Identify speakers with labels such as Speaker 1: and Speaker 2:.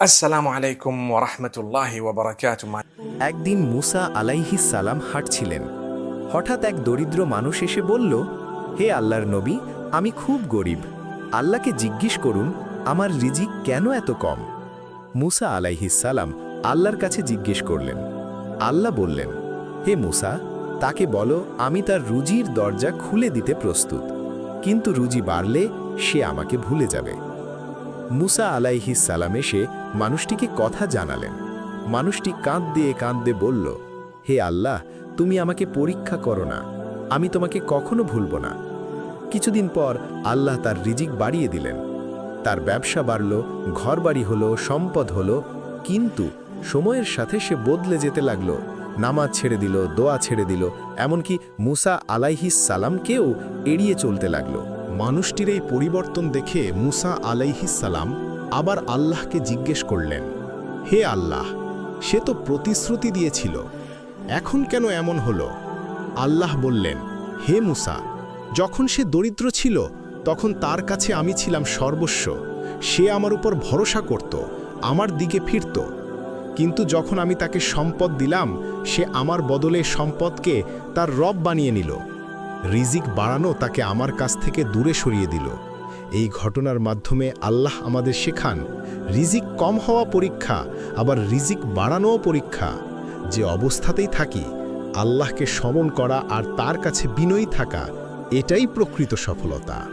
Speaker 1: আসসালামু আলাইকুম ওরহমতুল্লাহি
Speaker 2: একদিন মুসা আলাইহিস সালাম হাঁটছিলেন। হঠাৎ এক দরিদ্র মানুষ এসে বলল, হে আল্লাহর নবী, আমি খুব গরিব। আল্লাহকে জিজ্ঞেস করুন, আমার রিজিক কেন এত কম? মুসা আলাইহিস সালাম আল্লাহর কাছে জিজ্ঞেস করলেন। আল্লাহ বললেন, হে মুসা, তাকে বলো, আমি তার রুজির দরজা খুলে দিতে প্রস্তুত। কিন্তু রুজি বাড়লে সে আমাকে ভুলে যাবে। মুসা আলাইহিস সালাম এসে মানুষটিকে কথা জানালেন। মানুষটি কাঁদতে কাঁদতে বলল, হে আল্লাহ, তুমি আমাকে পরীক্ষা করো না। আমি তোমাকে কখনো ভুলব না। কিছুদিন পর আল্লাহ তার রিজিক বাড়িয়ে দিলেন। তার ব্যবসা বাড়ল, ঘরবাড়ি হলো, সম্পদ হলো, কিন্তু সময়ের সাথে সে বদলে যেতে লাগল। নামাজ ছেড়ে দিল, দোয়া ছেড়ে দিল, এমনকি মুসা আলাইহিস সালামকেও এড়িয়ে চলতে লাগল।
Speaker 3: মানুষটির এই পরিবর্তন দেখে মুসা আলাইহিসালাম আবার আল্লাহকে জিজ্ঞেস করলেন, হে আল্লাহ, সে তো প্রতিশ্রুতি দিয়েছিল, এখন কেন এমন হলো? আল্লাহ বললেন, হে মুসা, যখন সে দরিদ্র ছিল, তখন তার কাছে আমি ছিলাম সর্বস্ব, সে আমার উপর ভরসা করত, আমার দিকে ফিরত। কিন্তু যখন আমি তাকে সম্পদ দিলাম, সে আমার বদলে সম্পদকে তার রব বানিয়ে নিল। রিজিক বাড়ানো তাকে আমার কাছ থেকে দূরে সরিয়ে দিল। এই ঘটনার মাধ্যমে আল্লাহ আমাদের শেখান, রিজিক কম হওয়া পরীক্ষা, আবার রিজিক বাড়ানোও পরীক্ষা। যে অবস্থাতেই থাকি, আল্লাহকে সমন করা আর তার কাছে বিনয়ী থাকা, এটাই প্রকৃত সফলতা।